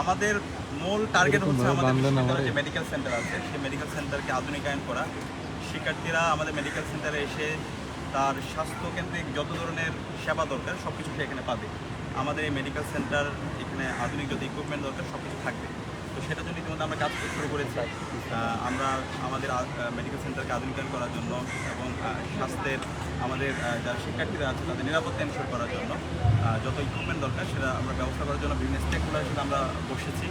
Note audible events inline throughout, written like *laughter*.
আমাদের মূল টার্গেট হচ্ছে আমাদের। যে মেডিকেল সেন্টার আছে সেই মেডিকেল সেন্টারকে আধুনিকায়ন করা শিক্ষার্থীরা আমাদের মেডিকেল সেন্টারে এসে তার স্বাস্থ্যকেন্দ্রিক যত ধরনের সেবা দরকার সব কিছু এখানে পাবে আমাদের এই মেডিকেল সেন্টার এখানে আধুনিক যত ইকুইপমেন্ট দরকার সব কিছু থাকবে তো সেটার জন্য ইতিমধ্যে আমরা কাজ শুরু করেছি। আমরা আমাদের মেডিকেল সেন্টারকে আধুনিকায়ন করার জন্য এবং স্বাস্থ্যের আমাদের যারা শিক্ষার্থীরা আছে তাদের নিরাপত্তা এনশোর করার জন্য যত ইকুইপমেন্ট দরকার সেটা আমরা ব্যবস্থা করার জন্য বিভিন্ন স্টেকগুলোর সাথে আমরা বসেছি।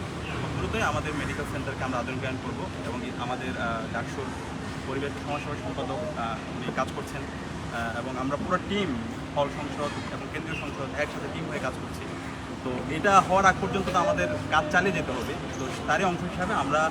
দ্রুতই আমাদের মেডিকেল সেন্টারকে আমরা আধুনিকায়ন করব এবং আমাদের ডাকসুর পরিবেশ সমাজসেবা সম্পাদক উনি কাজ করছেন। এবং আমরা পুরো টিম হল সংসদ এবং কেন্দ্রীয় সংসদ একসাথে টিম হয়ে কাজ করছি। তো এটা হওয়ার আগ পর্যন্ত তো আমাদের কাজ চালিয়ে যেতে হবে। তো তারই অংশ হিসাবে আমরা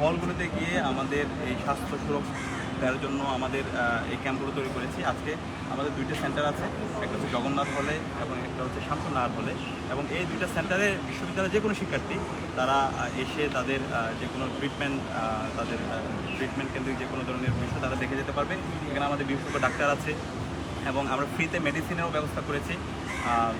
হলগুলোতে গিয়ে আমাদের এই স্বাস্থ্য সুরক্ষা দেওয়ার জন্য আমাদের এই ক্যাম্পগুলো তৈরি করেছি। আজকে আমাদের দুইটা সেন্টার আছে, একটা হচ্ছে জগন্নাথ হলে এবং একটা হচ্ছে শামসুনাথ হলে এবং এই দুইটা সেন্টারে বিশ্ববিদ্যালয়ের যে কোনো শিক্ষার্থী, তারা এসে তাদের যে কোনো ট্রিটমেন্ট তাদের ট্রিটমেন্ট কেন্দ্রিক যে কোনো ধরনের বিষয় তারা দেখে যেতে পারবে। এখানে আমাদের বিশেষজ্ঞ ডাক্তার আছে এবং আমরা ফ্রিতে মেডিসিনেরও ব্যবস্থা করেছি।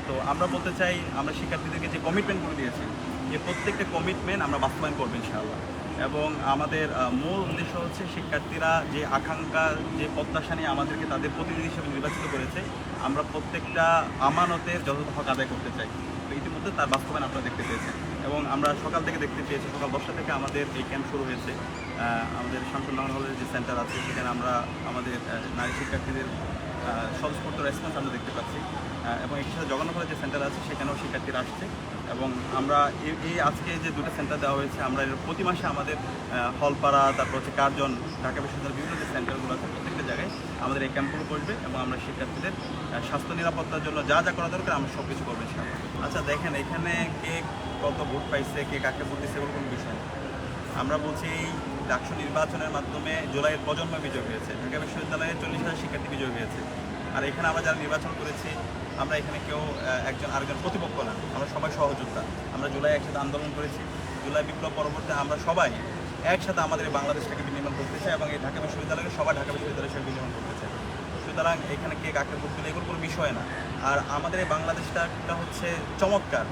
তো আমরা বলতে চাই, আমরা শিক্ষার্থীদেরকে যে কমিটমেন্টগুলো দিয়েছি যে প্রত্যেকটা কমিটমেন্ট আমরা বাস্তবায়ন করব ইনশাআল্লাহ। এবং আমাদের মূল উদ্দেশ্য হচ্ছে শিক্ষার্থীরা যে আকাঙ্ক্ষা, যে প্রত্যাশা নিয়ে আমাদেরকে তাদের প্রতিনিধি হিসেবে নির্বাচিত করেছে, আমরা প্রত্যেকটা আমানতের যথাযথ হক আদায় করতে চাই। তো ইতিমধ্যে তার বাস্তবায়ন আপনারা দেখতে পেয়েছেন। এবং আমরা সকাল থেকে দেখতে পেয়েছি, সকাল দশটা থেকে আমাদের এই ক্যাম্প শুরু হয়েছে। আমাদের শামসুন্নাহর হলের যে সেন্টার আছে, সেখানে আমরা আমাদের নারী শিক্ষার্থীদের স্বতঃস্ফূর্ত রেসপন্স আমরা দেখতে পাচ্ছি। এবং এর সাথে জগন্নাথ যে সেন্টার আছে, সেখানেও শিক্ষার্থীরা আসছে। এবং আমরা এই আজকে যে দুটো সেন্টার দেওয়া হয়েছে, আমরা এর প্রতি মাসে আমাদের হলপাড়া, তারপর হচ্ছে কার্জন, ঢাকা বিশ্ববিদ্যালয়ের বিভিন্ন যে সেন্টারগুলো আছে প্রত্যেকটা জায়গায় আমাদের এই ক্যাম্পগুলো বসবে এবং আমরা শিক্ষার্থীদের স্বাস্থ্য নিরাপত্তার জন্য যা যা করা দরকার আমরা সব কিছু করব আচ্ছা দেখেন এখানে কে কত ভোট পাইছে, কে কাকে ভোট দিচ্ছে কোনো বিষয় আমরা বলছি এই ডাকসু নির্বাচনের মাধ্যমে জুলাইয়ের প্রজন্ম বিজয় হয়েছে। ঢাকা বিশ্ববিদ্যালয়ে চল্লিশ হাজার শিক্ষার্থী বিজয় হয়েছে আর এখানে আমরা যারা নির্বাচন করেছি, আমরা এখানে কেউ একজন আরেকজন প্রতিপক্ষ না। আমরা সবাই সহযোদ্ধা। আমরা জুলাই একসাথে আন্দোলন করেছি। জুলাই বিপ্লব পরবর্তী আমরা সবাই একসাথে আমাদের বাংলাদেশটাকে বিনির্মাণ করতে চাই এবং এই ঢাকা বিশ্ববিদ্যালয়কে সবাই ঢাকা বিশ্ববিদ্যালয়ের সাথে বিনির্মাণ করতে চাই। সুতরাং এখানে কে কাকে ভোট দিলে এগুলো কোনো বিষয় না। আর আমাদের এই বাংলাদেশটা হচ্ছে চমৎকার।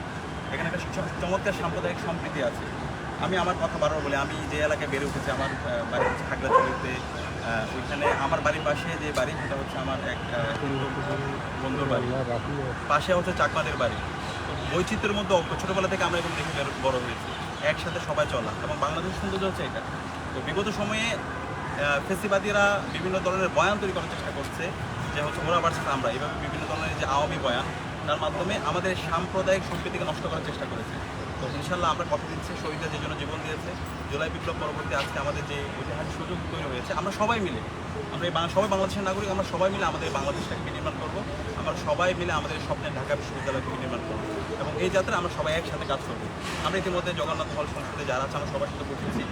এখানে একটা চমৎকার সাম্প্রদায়িক সম্প্রীতি আছে। আমি আমার কথা বারবার বলি, আমি যে এলাকায় বেড়ে উঠেছি, আমার বাড়ি হচ্ছে খাগড়াছড়িতে। ওইখানে আমার বাড়ির পাশে যে বাড়ি, সেটা হচ্ছে আমার এক বন্ধুর বাড়ি। পাশে হচ্ছে চাকমাদের বাড়ি। বৈচিত্র্যের মধ্যে ঐক্য। ছোটবেলা থেকে আমরা এরকম দেখে বড় হয়েছি। একসাথে সবাই চলা। এবং বাংলাদেশের সৌন্দর্য হচ্ছে এটা। তো বিগত সময়ে ফেসিবাদীরা বিভিন্ন ধরনের বয়ান তৈরি করার চেষ্টা করছে, যে হচ্ছে ওরা ভার্সেস আমরা। এভাবে বিভিন্ন ধরনের যে আওয়ামী বয়ান, তার মাধ্যমে আমাদের সাম্প্রদায়িক সম্প্রীতিকে নষ্ট করার চেষ্টা করেছে। তো ইনশাল্লাহ আমরা কথা দিচ্ছি শহীদরা যে জন্য জীবন দিয়েছে। জুলাই বিপ্লব পরবর্তী আজকে আমাদের যে ঐতিহাসিক সুযোগ তৈরি হয়েছে, আমরা সবাই মিলে, আমরা এই সবাই বাংলাদেশের নাগরিক, আমরা সবাই মিলে আমাদের বাংলাদেশটাকে বিনির্মাণ করব। আমরা সবাই মিলে আমাদের স্বপ্নের ঢাকা বিশ্ববিদ্যালয়কে বিনির্মাণ করব এবং এই যাত্রা আমরা সবাই একসাথে কাজ করব। আমরা ইতিমধ্যে জগন্নাথ হল সংসদে যারা আছে, আমরা সবার সাথে বসেছি,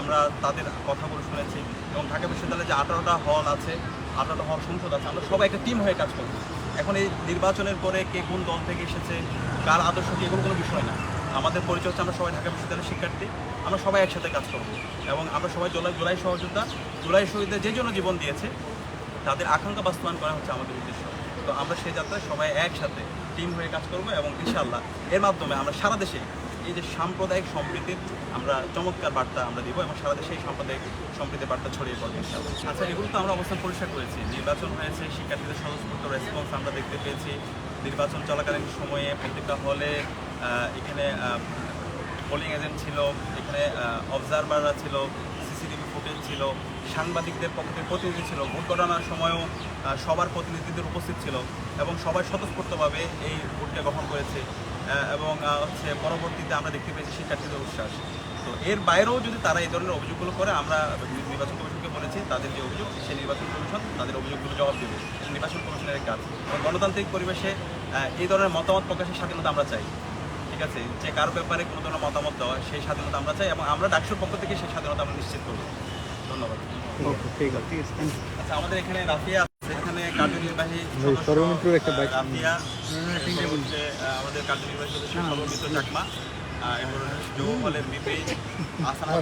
আমরা তাদের কথাগুলো শুনেছি এবং ঢাকা বিশ্ববিদ্যালয়ে যে আঠারোটা হল আছে, আঠারোটা হল সংসদ আছে, আমরা সবাই একটা টিম হয়ে কাজ করব। এখন এই নির্বাচনের পরে কে কোন দল থেকে এসেছে, কার আদর্শ কি, এগুলো কোনো বিষয় না। আমাদের পরিচয় হচ্ছে আমরা সবাই ঢাকা বিশ্ববিদ্যালয়ের শিক্ষার্থী। আমরা সবাই একসাথে কাজ করব। এবং আমরা সবাই জুলাই জুলাই সহযোদ্ধা। জুলাই শহীদদের যে জন্য জীবন দিয়েছে, তাদের আকাঙ্ক্ষা বাস্তবায়ন করা হচ্ছে আমাদের উদ্দেশ্য। তো আমরা সেই যাত্রায় সবাই একসাথে টিম হয়ে কাজ করব এবং ইনশাআল্লাহ এর মাধ্যমে আমরা সারা দেশে এই যে সাম্প্রদায়িক সম্প্রীতির আমরা চমৎকার বার্তা আমরা দিব এবং সারা দেশে এই সাম্প্রদায়িক সম্প্রীতির বার্তা ছড়িয়ে পড়বে আচ্ছা এগুলো তো আমরা অবস্থান পরিষ্কার করেছি। নির্বাচন হয়েছে, শিক্ষার্থীদের স্বতঃস্ফূর্ত রেসপন্স আমরা দেখতে পেয়েছি। নির্বাচন চলাকালীন সময়ে প্রত্যেকটা হলে এখানে পোলিং এজেন্ট ছিল, এখানে অবজারভাররা ছিল সিসিটিভি ফুটেজ ছিল, সাংবাদিকদের পক্ষে প্রতিনিধি ছিল, ভোট গণনার সময়ও সবার প্রতিনিধিদের উপস্থিত ছিল এবং সবাই স্বতঃস্ফূর্তভাবে এই ভোটকে গ্রহণ করেছে। এবং হচ্ছে পরবর্তীতে আমরা দেখতে পেয়েছি শিক্ষার্থীদের উচ্ছ্বাস। তো এর বাইরেও যদি তারা এই ধরনের অভিযোগগুলো করে, আমরা নির্বাচন বলেছি তাদের যে অভিযোগ সেই নির্বাচন কমিশন তাদের অভিযোগগুলো জবাব দেবে। নির্বাচন কমিশনের কাজ এবং গণতান্ত্রিক পরিবেশে এই ধরনের মতামত প্রকাশের স্বাধীনতা আমরা চাই। ঠিক আছে? যে কারও ব্যাপারে কোনো ধরনের মতামত দেওয়া সেই স্বাধীনতা আমরা চাই এবং আমরা ডাকসুর পক্ষ থেকে সেই স্বাধীনতা আমরা নিশ্চিত করব। ধন্যবাদ। ঠিক আছে আচ্ছা আমাদের এখানে রাফিয়া আছে। এখানে কার্যনির্বাহী। রাফিয়া সে আমাদের সদস্য সর্বমিত্র চাকমা। বিপি *laughs* আসানা